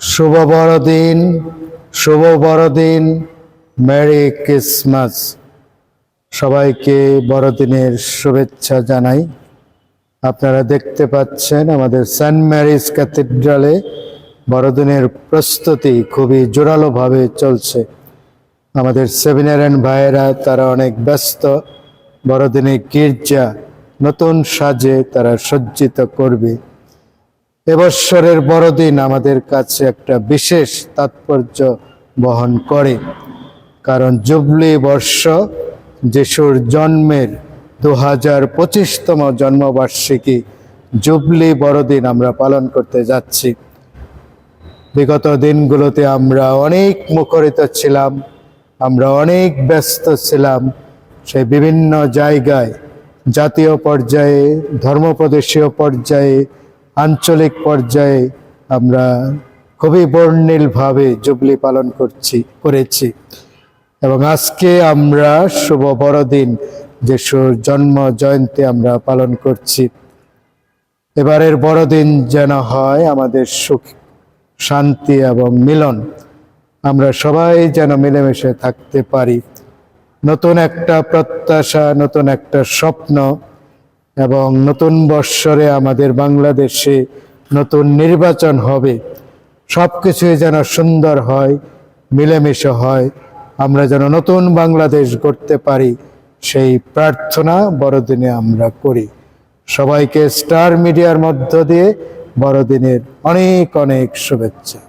শুভ বড়দিন শুভ বড়দিন, merry Christmas. সবাইকে বড়দিনের শুভেচ্ছা জানাই। আপনারা দেখতে পাচ্ছেন আমাদের সেন্ট ম্যারিজ ক্যাথিড্রালে বড়দিনের প্রস্তুতি খুবই জোরালোভাবে চলছে। আমাদের সেমিনারিয়ান ভাইয়েরা, তারা অনেক ব্যস্ত। বড়দিনে গির্জা নতুন সাজে তারা সজ্জিত করবে। এবৎসরের বড়দিন আমাদের কাছে একটা বিশেষ তাৎপর্য বহন করে। কারণ জুবলি বর্ষ যিশুর জন্মের দু হাজার পঁচিশতম জন্মবার্ষিকী জুবলি বড়দিন আমরা পালন করতে যাচ্ছি। বিগত দিনগুলোতে আমরা অনেক মুখরিত ছিলাম, আমরা অনেক ব্যস্ত ছিলাম। সে বিভিন্ন জায়গায় জাতীয় পর্যায়ে, ধর্মপ্রদেশীয় পর্যায়ে আঞ্চলিক পর্যায়ে আমরা খুবই বর্ণিলভাবে জুবলি পালন করছি, করেছি। এবং আজকে আমরা শুভ বড়দিন, যিশুর জন্ম জয়ন্তী আমরা পালন করছি। এবারের বড়দিন যেন হয় আমাদের সুখ, শান্তি এবং মিলন। আমরা সবাই যেন মিলেমিশে থাকতে পারি। নতুন একটা প্রত্যাশা, নতুন একটা স্বপ্ন এবং নতুন বৎসরে আমাদের বাংলাদেশে নতুন নির্বাচন হবে। সব কিছুই যেন সুন্দর হয়, মিলেমিশে হয়। আমরা যেন নতুন বাংলাদেশ গড়তে পারি, সেই প্রার্থনা বড়দিনে আমরা করি। সবাইকে স্টার মিডিয়ার মধ্য দিয়ে বড়দিনের অনেক অনেক শুভেচ্ছা।